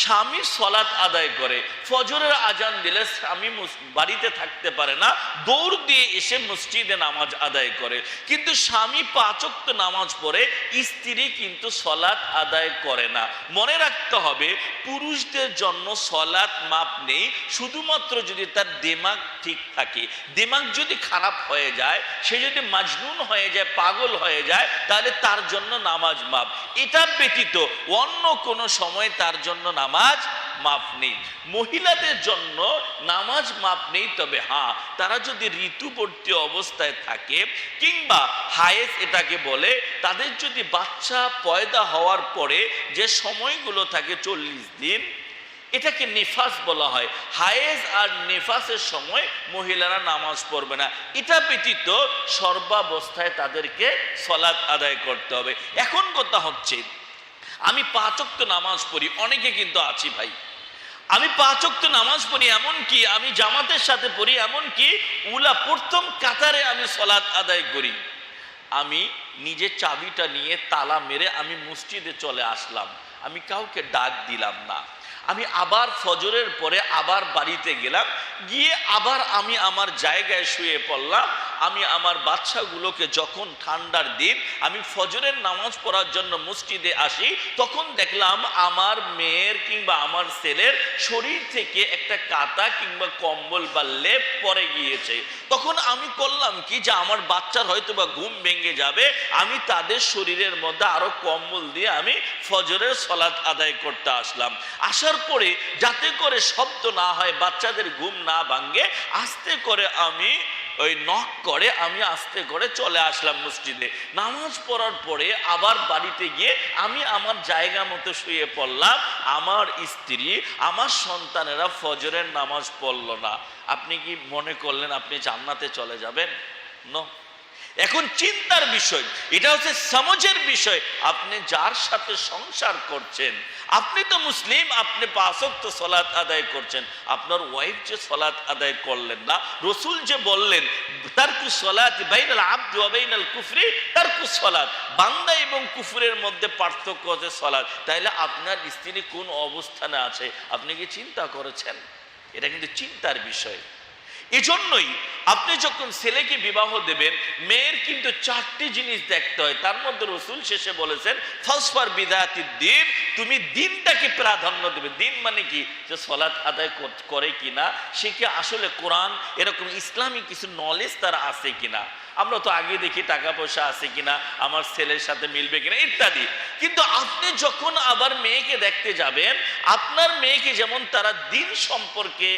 স্বামী সলাৎ আদায় করে, ফজরের আজান দিলে স্বামী বাড়িতে থাকতে পারে না, দৌড় দিয়ে এসে মসজিদে নামাজ আদায় করে। কিন্তু স্বামী পাচক্ত নামাজ পড়ে, স্ত্রী কিন্তু সলাৎ আদায় করে না। মনে রাখতে হবে, পুরুষদের জন্য সলাৎ মাপ নেই, শুধুমাত্র যদি তার দেমাগ ঠিক থাকে। দেমাগ যদি খারাপ হয়ে যায়, সে যদি মাজনুন হয়ে যায়, পাগল হয়ে যায়, তাহলে তার জন্য নামাজ মাপ। এটা ব্যতীত অন্য কোনো সময় তার জন্য নামাজ মাপ নেই। মহিলাদের জন্য নামাজ মাপ নেই, তবে হ্যাঁ তারা যদি ঋতুবর্তী অবস্থায় থাকে কিংবা হায়েস এটাকে বলে, তাদের যদি বাচ্চা পয়দা হওয়ার পরে যে সময়গুলো থাকে চল্লিশ দিন, এটাকে নিফাস বলা হয়। হায়েজ আর নিফাসের সময় মহিলারা নামাজ পড়বে না। এটা ব্যতীত সর্বাবস্থায় তাদেরকে সলাৎ আদায় করতে হবে। এখন কথা হচ্ছে আমি পাঁচক্ত নামাজ পড়ি, অনেকে কিন্তু আছি ভাই। আমি পাঁচক্ত নামাজ পড়ি এমন কি, আমি জামাতের সাথে পড়ি এমন কি, উলা প্রথম কাতারে আমি সলাৎ আদায় করি। আমি নিজের চাবিটা নিয়ে তালা মেরে আমি মসজিদে চলে আসলাম। আমি কাউকে ডাক দিলাম না। আমি আবার ফজরের পরে আবার বাড়িতে গেলাম, গিয়ে আবার আমি আমার জায়গায় শুয়ে পড়লাম আমি আমার বাচ্চাগুলোকে যখন ঠান্ডার দিন আমি ফজরের নামাজ পড়ার জন্য মসজিদে আসি, তখন দেখলাম আমার মেয়ের কিংবা আমার ছেলের শরীর থেকে একটা কাতা কিংবা কম্বল বা লেপ পরে গিয়েছে। তখন আমি করলাম কি যে আমার বাচ্চার হয়তো বা ঘুম ভেঙে যাবে, আমি তাদের শরীরের মধ্যে আরও কম্বল দিয়ে আমি ফজরের সলাৎ আদায় করতে আসলাম। আসার পরে যাতে করে শব্দ না হয়, বাচ্চাদের ঘুম না ভাঙ্গে আস্তে করে আমি ওই নক করে আমি আস্তে করে চলে আসলাম মসজিদে। নামাজ পড়ার পরে আবার বাড়িতে গিয়ে আমি আমার জায়গা মতো শুয়ে পড়লাম। আমার স্ত্রী, আমার সন্তানেরা ফজরের নামাজ পড়ল না। আপনি কি মনে করলেন আপনি জান্নাতে চলে যাবেন? নো এখন চিন্তার বিষয়, এটা হচ্ছে সমাজের বিষয়। আপনি যার সাথে সংসার করছেন আপনি তো মুসলিম, আপনি পাঁচক্ত সলাৎ আদায় করছেন। আপনার ওয়াইফ যে সলাৎ আদায় করলেন না, রসুল যে বললেন, তারকু সলাৎ বাইনাল আব্দ বাইনাল কুফরি, তারকু সলাৎ। বান্দা এবং কুফরের মধ্যে পার্থক্য হচ্ছে সলাৎ। তাইলে আপনার স্ত্রী কোন অবস্থানে আছে? আপনি কি চিন্তা করেছেন? এটা কিন্তু চিন্তার বিষয়। এজন্যই আপনি যখন ছেলেকে বিবাহ দেবেন, মেয়ের কিন্তু চারটি জিনিস দেখতে হয়। তার মধ্যে রসুল শেষে বলেছেন, ফসফার বিদায়াতি দিন তুমি দিনটাকে প্রাধান্য দেবে। দিন মানে কি? যে সলাৎ আদায় করে কিনা, সে কি আসলে কোরআন এরকম ইসলামী কিছু নলেজ তার আছে কিনা? আমরা তো আগে দেখি টাকা পয়সা আছে কিনা, আমার ছেলের সাথে মিলবে কিনা, ইত্যাদি। কিন্তু আপনি যখন আবার মেয়েকে দেখতে যাবেন, আপনার মেয়েকে যেমন তারা দিন সম্পর্কে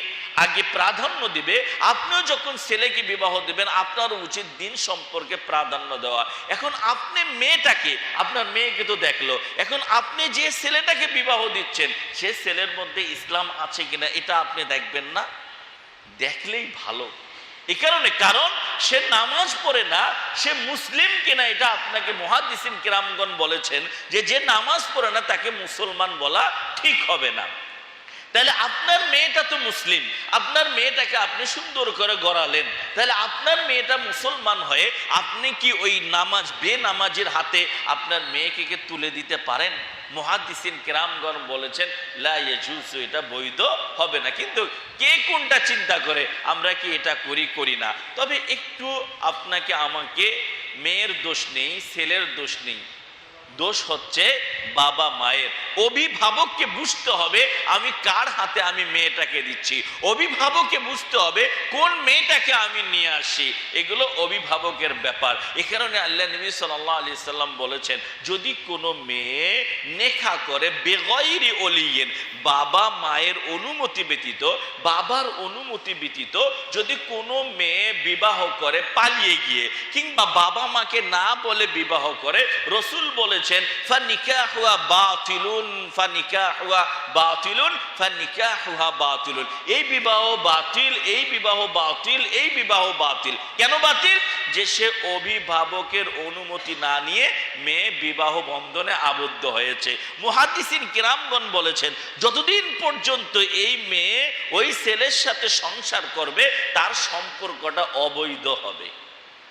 আগে প্রাধান্য দিবে, আপনিও যখন ছেলেকে বিবাহ দেবেন, আপনারও উচিত দিন সম্পর্কে প্রাধান্য দেওয়া। এখন আপনি মেয়েটাকে, আপনার মেয়েকে তো দেখল, এখন আপনি যে ছেলেটাকে বিবাহ দিচ্ছেন, সে ছেলের মধ্যে ইসলাম আছে কিনা, এটা আপনি দেখবেন না? দেখলেই ভালো। এই কারণে কারণ সে নামাজ পড়ে না, সে মুসলিম কিনা এটা আপনাকে মহাদিসিন কিরামগণ বলেছেন যে যে নামাজ পড়ে না তাকে মুসলমান বলা ঠিক হবে না। তাহলে আপনার মেয়েটা তো মুসলিম আপনার মেয়েটাকে আপনি সুন্দর করে গড়ালেন তাহলে আপনার মেয়েটা মুসলমান হয়ে আপনি কি ওই নামাজ বে নামাজের হাতে আপনার মেয়েকে কে তুলে দিতে পারেন? মহাদিসিন কেরামগণ বলেছেন লা ইয়াজুজু, এটা বৈধ হবে না। কিন্তু কে কোনটা চিন্তা করে আমরা কি এটা করি করি না? তবে একটু আপনাকে আমাকে মেয়ের দোষ নেই ছেলের দোষ নেই। দোষ হচ্ছে বাবা মায়ের অভিভাবককে বুঝতে হবে, আমি কার হাতে আমি মেয়েটাকে দিচ্ছি? অভিভাবককে বুঝতে হবে, কোন মেয়েটাকে আমি নিয়ে আসি? এগুলো অভিভাবকের ব্যাপার। এ কারণে আল্লাহ নবী সাল্লাহ আলি সাল্লাম বলেছেন, যদি কোনো মেয়ে নেখা করে বেগয়রি অলিয়েন বাবা মায়ের অনুমতি ব্যতীত, বাবার অনুমতি ব্যতীত, যদি কোনো মেয়ে বিবাহ করে পালিয়ে গিয়ে, কিংবা বাবা মাকে না বলে বিবাহ করে, রসুল বলেছেন ফানিকাহুয়া অনুমতি না নিয়ে মেয়ে বিবাহ বন্ধনে আবদ্ধ হয়েছে। মুহাদ্দিসিন কিরামগণ বলেছেন, যতদিন পর্যন্ত এই মেয়ে ওই ছেলের সাথে সংসার করবে, তার সম্পর্কটা অবৈধ হবে।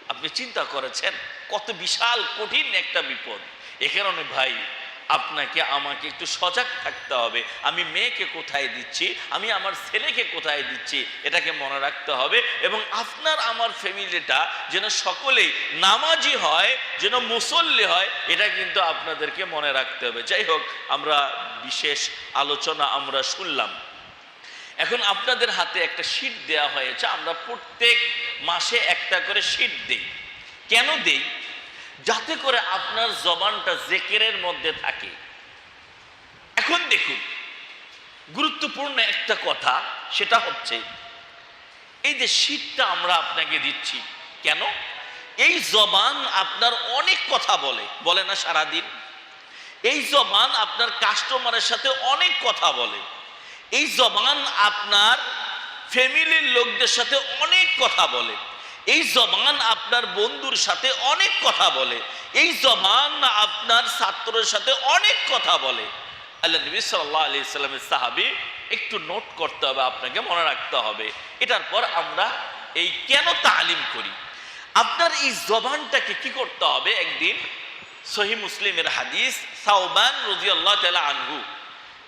আপনি চিন্তা করেছেন? কত বিশাল, কঠিন একটা বিপদ। এ কারণে ভাই আপনাকে, আমাকে একটু সজাগ থাকতে হবে। আমি মেয়েকে কোথায় দিচ্ছি? আমি আমার ছেলেকে কোথায় দিচ্ছি? এটাকে মনে রাখতে হবে এবং আপনার, আমার ফ্যামিলিটা যেন সকলেই নামাজি হয়, যেন মুসল্লি হয়, এটা কিন্তু আপনাদেরকে মনে রাখতে হবে। যাই হোক, আমরা বিশেষ আলোচনা আমরা শুনলাম। এখন আপনাদের হাতে একটা শীট দেয়া হয়েছে। আমরা প্রত্যেক মাসে একটা করে শীট দেই। কেন দেই? যাতে করে আপনার জবানটা জেকেরের মধ্যে থাকে। এখন দেখুন, গুরুত্বপূর্ণ একটা কথা, সেটা হচ্ছে, এই যে শীতটা আমরা আপনাকে দিচ্ছি, কেন? এই জবান আপনার অনেক কথা বলে বলে না সারাদিন? এই জবান আপনার কাস্টমারের সাথে অনেক কথা বলে। এই জবান আপনার ফ্যামিলির লোকদের সাথে অনেক কথা বলে। এই জবান আপনার বন্ধুর সাথে অনেক কথা বলে। এই জবান আপনার ছাত্রের সাথে অনেক কথা বলে। আল্লাহ নবী সাল্লাহ আলি সাল্লামের সাহাবি, একটু নোট করতে হবে, আপনাকে মনে রাখতে হবে। এটার পর আমরা এই কেন তালিম করি? আপনার এই জবানটাকে কি করতে হবে একদিন? সহি মুসলিমের হাদিস সাউবান রাজি আল্লাহ তালা আনহু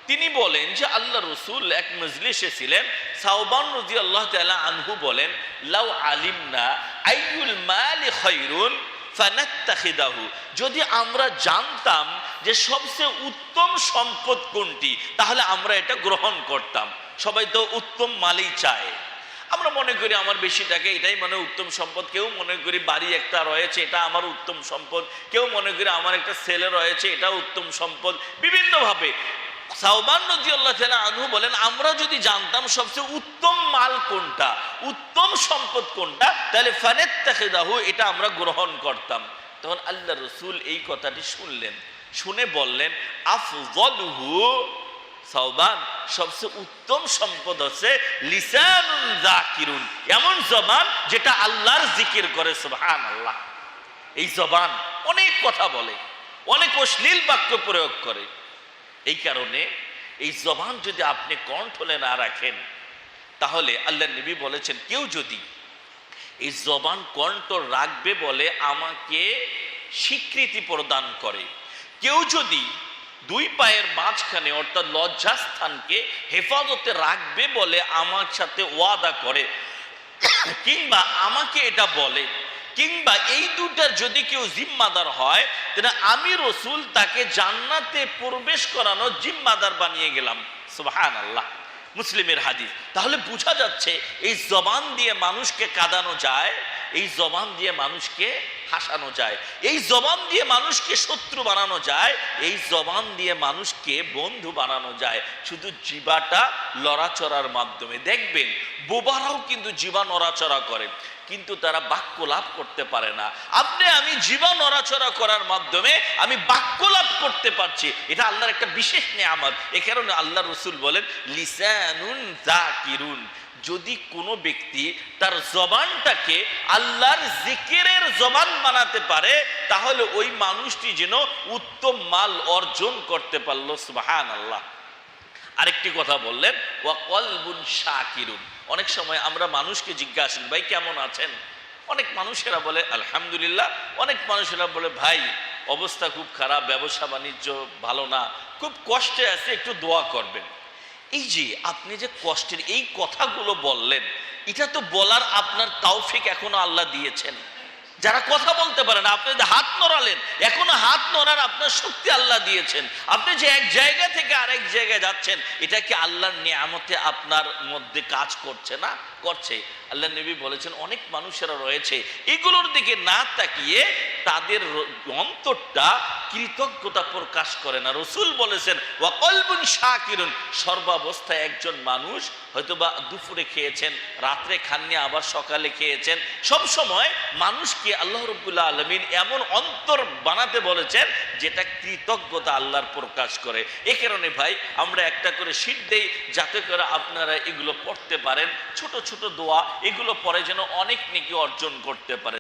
তিনি বলেন যে আল্লাহ রসুল এক মজলিসে ছিলেন সাউবান রাজি আল্লাহ তালা আনহু বলেন, লাউ আলিমনা আইউল মালি খৈরুন ফানাত্তাখিদাহু। যদি আমরা জানতাম যে সবচেয়ে উত্তম সম্পদ কোনটি, তাহলে আমরা এটা গ্রহণ করতাম। সবাই তো উত্তম মালই চায়। আমরা মনে করি আমার বেশি টাকা এটাই মানে উত্তম সম্পদ। কেউ মনে করি বাড়ি একটা রয়েছে, এটা আমার উত্তম সম্পদ। কেউ মনে করি আমার একটা ছেলে রয়েছে এটা উত্তম সম্পদ। বিভিন্নভাবে সাউবান নজিউল্লাহ তালা আনহু বলেন, আমরা যদি জানতাম সবচেয়ে উত্তম মাল কোনটা, উত্তম সম্পদ কোনটা, তাহলে ফানেত তাকেদাহু এটা আমরা গ্রহণ করতাম। তখন আল্লাহ রসুল এই কথাটি শুনলেন। শুনে বললেন আফজলহু সাউবান সবচেয়ে উত্তম সম্পদ হচ্ছে লিসানুন জাকিরুন এমন জবান যেটা আল্লাহর জিকির করে সুবহান আল্লাহ এই জবান অনেক কথা বলে, অনেক অশ্লীল বাক্য প্রয়োগ করে। এই কারণে এই জবান যদি আপনি কণ্ঠলে না রাখেন, তাহলে আল্লাহ নবী বলেছেন, কেউ যদি এই জবান কণ্ঠ রাখবে বলে আমাকে স্বীকৃতি প্রদান করে, কেউ যদি দুই পায়ের মাঝখানে অর্থাৎ লজ্জাস্থানকে হেফাজতে রাখবে বলে আমার সাথে ওয়াদা করে, কিংবা আমাকে এটা বলে কিংবা এই দুটার যদি কেউ জিম্মাদার হয়, তাহলে আমি রসুল তাকে জান্নাতে প্রবেশ করানো জিম্মাদার বানিয়ে গেলাম। সুবাহান আল্লাহ মুসলিমের হাদিস। তাহলে বোঝা যাচ্ছে, এই জবান দিয়ে মানুষকে কাঁদানো যায়, এই জবান দিয়ে মানুষকে হাসানো যায়, এই জবান দিয়ে মানুষকে শত্রু বানানো যায়, এই জবান দিয়ে মানুষকে বন্ধু বানানো যায়। শুধু জীবাটা লড়াচড়ার মাধ্যমে। দেখবেন, বোবারাও কিন্তু জীবা নড়াচড়া করে। কিন্তু তারা বাক্য লাভ করতে পারে না। আপনি, আমি জীবন নড়াচড়া করার মাধ্যমে আমি বাক্য লাভ করতে পারছি। এটা আল্লাহর একটা বিশেষ নেয়ামত। এ কারণে আল্লাহ রসুল বলেন, লিসানুন জাকিরুন যদি কোনো ব্যক্তি তার জবানটাকে আল্লাহর জিকিরের জবান বানাতে পারে, তাহলে ওই মানুষটি যেন উত্তম মাল অর্জন করতে পারল। সুবাহান আল্লাহ আরেকটি কথা বললেন, ওয়া কলবুন শাকিরুন। অনেক সময় আমরা মানুষকে জিজ্ঞাসা ভাই, কেমন আছেন? অনেক মানুষেরা বলে, আলহামদুলিল্লাহ। অনেক মানুষেরা বলে, ভাই, অবস্থা খুব খারাপ, ব্যবসা বাণিজ্য ভালো না। খুব কষ্টে আছে, একটু দোয়া করবেন। এই যে আপনি যে কষ্টের এই কথাগুলো বললেন, এটা তো বলার আপনার তাওফিক এখনও আল্লাহ দিয়েছেন। যারা কথা বলতে পারেন আপনি যে হাত নড়ালেন, এখনও হাত নড়ার আপনার শক্তি আল্লাহ দিয়েছেন। আপনি যে এক জায়গা থেকে আরেক জায়গায় যাচ্ছেন, এটা কি আল্লাহর নিয়ামতে আপনার মধ্যে কাজ করছে না? করছে। আল্লাহ নবী বলেছেন, অনেক মানুষেরা রয়েছে, এগুলোর দিকে না তাকিয়ে তাদের অন্তরটা কৃতজ্ঞতা প্রকাশ করে না। রসুল বলেছেন ওয়াকলবুন শাকিরুন। সর্বাবস্থায় একজন মানুষ হয়তোবা দুপুরে খেয়েছেন, রাত্রে খাননি, আবার সকালে খেয়েছেন। সব সময় মানুষকে আল্লাহ রবুল্লা আলমিন এমন অন্তর বানাতে বলেছেন যেটা কৃতজ্ঞতা আল্লাহর প্রকাশ করে। এ কারণে ভাই, আমরা একটা করে শীত দেই, যাতে করে আপনারা এগুলো পড়তে পারেন। ছোট ছোট দোয়া, এগুলো পরে যেন অনেক নেকি অর্জন করতে পারেন।